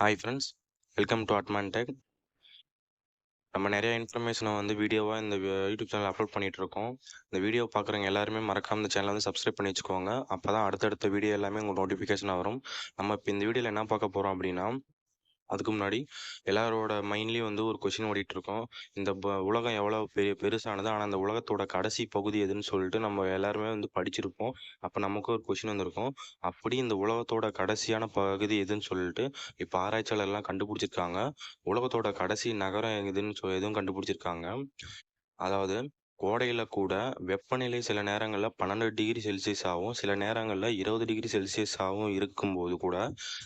Hi friends welcome to Atman Tech நம்ம நிறைய இன்ஃபர்மேஷனை வந்து வீடியோவாக இந்த யூடியூப் சேனல் அப்லோட் பண்ணிகிட்டு இருக்கோம். இந்த வீடியோ பார்க்குறவங்க எல்லாருமே மறக்காம இந்த சேனலை வந்து சப்ஸ்கிரைப் பண்ணி வச்சுக்கோங்க. அப்போ தான் அடுத்தடுத்த வீடியோ எல்லாமே உங்களுக்கு நோட்டிஃபிகேஷன் வரும். நம்ம இப்போ இந்த வீடியோவில் என்ன பார்க்க போகிறோம் அப்படின்னா அதுக்கு முன்னாடி எல்லாரோட மைண்ட்லேயும் வந்து ஒரு கொஷின் ஓடிட்டு இருக்கோம் இந்த ப- உலகம் எவ்வளோ பெரிய பெருசானது ஆனால் அந்த உலகத்தோட கடைசி பகுதி எதுன்னு சொல்லிட்டு நம்ம எல்லாருமே வந்து படிச்சிருப்போம். அப்போ நமக்கு ஒரு கொஷின் வந்திருக்கும். அப்படி இந்த உலகத்தோட கடைசியான பகுதி எதுன்னு சொல்லிட்டு இப்போ ஆராய்ச்சியாளர்லாம் கண்டுபிடிச்சிருக்காங்க. உலகத்தோட கடைசி நகரம் எதுன்னு சொ எதுவும் கண்டுபிடிச்சிருக்காங்க. அதாவது கோடையில் கூட வெப்பநிலை சில நேரங்களில் பன்னெண்டு டிகிரி செல்சியஸ் ஆகும் சில நேரங்களில் இருபது டிகிரி செல்சியஸ் ஆகும் இருக்கும்போது கூட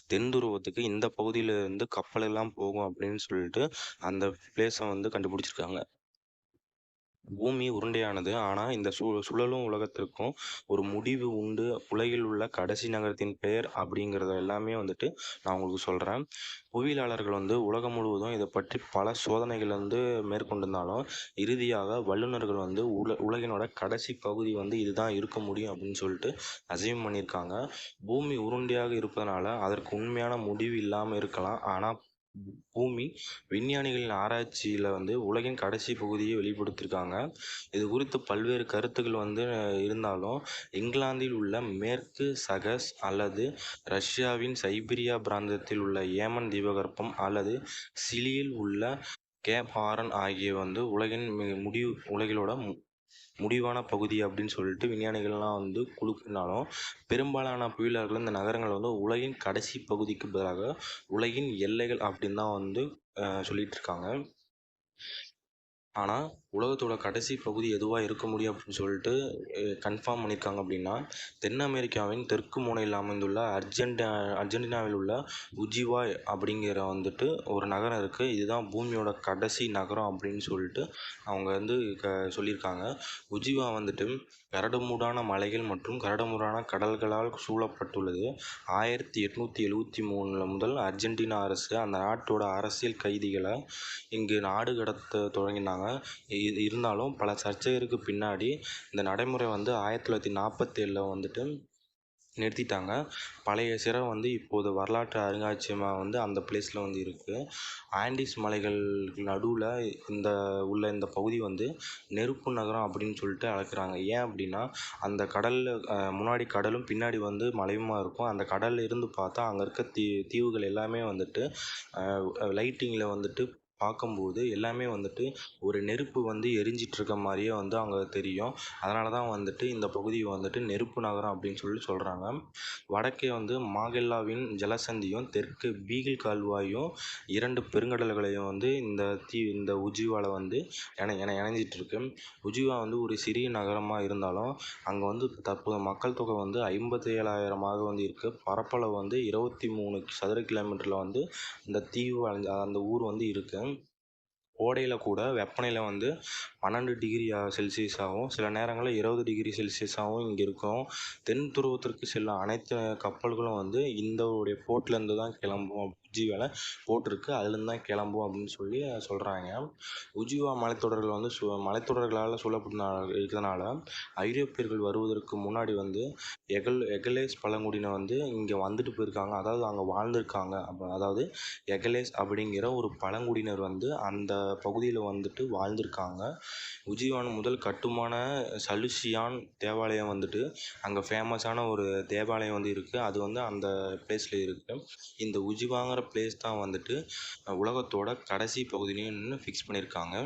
தென்துருவத்துக்கு இந்த பகுதியில இருந்து போகும் அப்படின்னு சொல்லிட்டு அந்த பிளேஸை வந்து கண்டுபிடிச்சிருக்காங்க. பூமி உருண்டையானது. ஆனால் இந்த சு சுழலும் உலகத்திற்கும் ஒரு முடிவு உண்டு. உலகில் உள்ள கடைசி நகரத்தின் பெயர் அப்படிங்கிறத எல்லாமே வந்துட்டு நான் உங்களுக்கு சொல்கிறேன் புவியியலாளர்கள் வந்து உலகம் முழுவதும் இதை பற்றி பல சோதனைகள் வந்து மேற்கொண்டிருந்தாலும் இறுதியாக வல்லுநர்கள் வந்து உல உலகினோட கடைசி பகுதி வந்து இதுதான் இருக்க முடியும் அப்படின்னு சொல்லிட்டு அசைவம் பண்ணியிருக்காங்க. பூமி உருண்டையாக இருப்பதனால அதற்கு உண்மையான முடிவு இல்லாமல் இருக்கலாம். ஆனால் பூமி விஞ்ஞானிகளின் ஆராய்ச்சியில் வந்து உலகின் கடைசி பகுதியை வெளிப்படுத்தியிருக்காங்க. இது குறித்து பல்வேறு கருத்துக்கள் வந்து இருந்தாலும் இங்கிலாந்தில் உள்ள மேற்கு சகஸ் அல்லது ரஷ்யாவின் சைபீரியா பிராந்தியத்தில் உள்ள ஏமன் தீபகற்பம் அல்லது சிலியில் உள்ள கேப் ஹாரன் ஆகிய வந்து உலகின் மி- முடிவு உலகிலோட மு- முடிவான பகுதி அப்படின்னு சொல்லிட்டு விஞ்ஞானிகள்லாம் வந்து குழுப்பினாலும் பெரும்பாலான புவியியலாளர்கள் இந்த நகரங்கள் வந்து உலகின் கடைசி பகுதிக்கு பதிலாக உலகின் எல்லைகள் அப்படின்னு தான் வந்து அஹ், சொல்லிட்டு இருக்காங்க. ஆனால் உலகத்தோட கடைசி பகுதி எதுவாக இருக்க முடியும் அப்படின்னு சொல்லிட்டு கன்ஃபார்ம் பண்ணியிருக்காங்க அப்படின்னா தென் அமெரிக்காவின் தெற்கு மூனையில் அமைந்துள்ள அர்ஜென்டா அர்ஜென்டினாவில் உள்ள உஜிவாய் அப்படிங்கிற வந்துட்டு ஒரு நகரம் இருக்குது இதுதான் பூமியோட கடைசி நகரம் அப்படின்னு சொல்லிட்டு அவங்க வந்து க சொல்லியிருக்காங்க. உஜிவா வந்துட்டு கரடுமூடான மலைகள் மற்றும் கரடுமூடான கடல்களால் சூழப்பட்டுள்ளது. ஆயிரத்தி எட்நூற்றி எழுவத்தி மூணில் முதல் அர்ஜென்டினா அரசு அந்த நாட்டோட அரசியல் கைதிகளை இங்கு நாடு கடத்த தொடங்கினாங்க. இருந்தாலும் பல சர்ச்சைகளுக்கு பின்னாடி இந்த நடைமுறை வந்து ஆயிரத்தி தொள்ளாயிரத்தி நாற்பத்தேழில் வந்துட்டு நிறுத்திட்டாங்க. பழைய சிறை வந்து இப்போது வரலாற்று அருங்காட்சியகமாக வந்து அந்த பிளேஸில் வந்து இருக்குது ஆண்டிஸ் மலைகள் நடுவில் இந்த உள்ள இந்த பகுதி வந்து நெருப்பு நகரம் அப்படின்னு சொல்லிட்டு அழைக்கிறாங்க. ஏன் அப்படின்னா அந்த கடலில் முன்னாடி கடலும் பின்னாடி வந்து மலையுமா இருக்கும். அந்த கடலில் இருந்து பார்த்தா அங்கே இருக்க தீ தீவுகள் எல்லாமே வந்துட்டு லைட்டிங்கில் வந்துட்டு பார்க்கும்போது எல்லாமே வந்துட்டு ஒரு நெருப்பு வந்து எரிஞ்சிட்டு இருக்க மாதிரியே வந்து அங்கே தெரியும். அதனால தான் வந்துட்டு இந்த பகுதியை வந்துட்டு நெருப்பு நகரம் அப்படின்னு சொல்லி சொல்கிறாங்க வடக்கே வந்து மாகெல்லாவின் ஜலசந்தியும் தெற்கு பீகில் கால்வாயும் இரண்டு பெருங்கடல்களையும் வந்து இந்த தீ இந்த உஜிவாவில் வந்து என என இணைஞ்சிட்டு இருக்கு உஜிவா வந்து ஒரு சிறிய நகரமாக இருந்தாலும் அங்கே வந்து தற்போது மக்கள் தொகை வந்து ஐம்பத்தி ஏழாயிரமாக வந்து இருக்குது பரப்பளவு வந்து இருபத்தி மூணு சதுர கிலோமீட்டரில் வந்து இந்த தீவு அந்த ஊர் வந்து இருக்குது கோடையில் கூட வெப்பநிலை வந்து பன்னெண்டு டிகிரி செல்சியஸாகவும் சில நேரங்களில் இருபது டிகிரி செல்சியஸாகவும் இங்கே இருக்கும். தென் துருவத்திற்கு செல்லும் அனைத்து கப்பல்களும் வந்து இந்த உடைய போர்ட்லேருந்து தான் கிளம்பும். உஜிவால போட்டிருக்கு அதுலேருந்து தான் கிளம்பும் அப்படின்னு சொல்லி சொல்கிறாங்க உஜிவா மலைத்தொடர்கள் வந்து சு மலைத்தொடர்களால் சூழப்பட்ட இருக்கிறதுனால ஐரோப்பியர்கள் வருவதற்கு முன்னாடி வந்து எகல் எகலேஸ் பழங்குடியினர் வந்து இங்கே வந்துட்டு போயிருக்காங்க. அதாவது அங்கே வாழ்ந்திருக்காங்க. அப்போ அதாவது எகலேஸ் அப்படிங்கிற ஒரு பழங்குடியினர் வந்து அந்த பகுதியில் வந்துட்டு வாழ்ந்திருக்காங்க. உஜிவான் முதல் கட்டுமான சலுசியான் தேவாலயம் வந்துட்டு அங்கே ஃபேமஸான ஒரு தேவாலயம் வந்து இருக்குது அது வந்து அந்த பிளேஸில் இருக்குது இந்த உஜிவாங்கிற பிளேஸ் தான் வந்துட்டு உலகத்தோட கடைசி பகுதின்னு ஃபிக்ஸ் பண்ணியிருக்காங்க